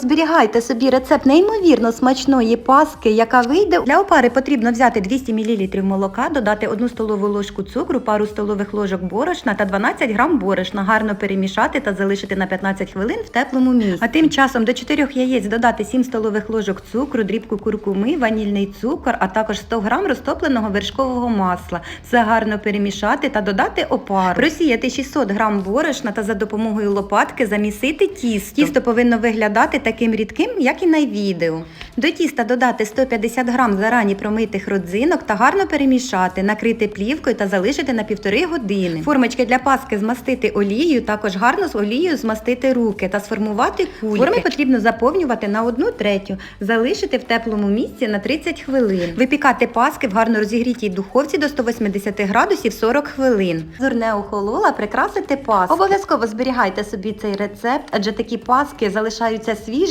Зберігайте собі рецепт неймовірно смачної паски, яка вийде. Для опари потрібно взяти 200 мл молока, додати 1 столову ложку цукру, пару столових ложок борошна та 12 грам борошна. Гарно перемішати та залишити на 15 хвилин в теплому місці. А тим часом до 4 яєць додати 7 столових ложок цукру, дрібку куркуми, ванільний цукор, а також 100 грам розтопленого вершкового масла. Все гарно перемішати та додати опару. Просіяти 600 грам борошна та за допомогою лопатки замісити тісто. Тісто повинно виглядати таким рідким, як і на відео. До тіста додати 150 грам зарані промитих родзинок та гарно перемішати, накрити плівкою та залишити на півтори години. Формочки для паски змастити олією, також гарно з олією змастити руки та сформувати кульки. Форми потрібно заповнювати на одну третю, залишити в теплому місці на 30 хвилин. Випікати паски в гарно розігрітій духовці до 180 градусів 40 хвилин. Зерне охолола, прикрасити паску. Обов'язково зберігайте собі цей рецепт, адже такі паски залишаються свіжими.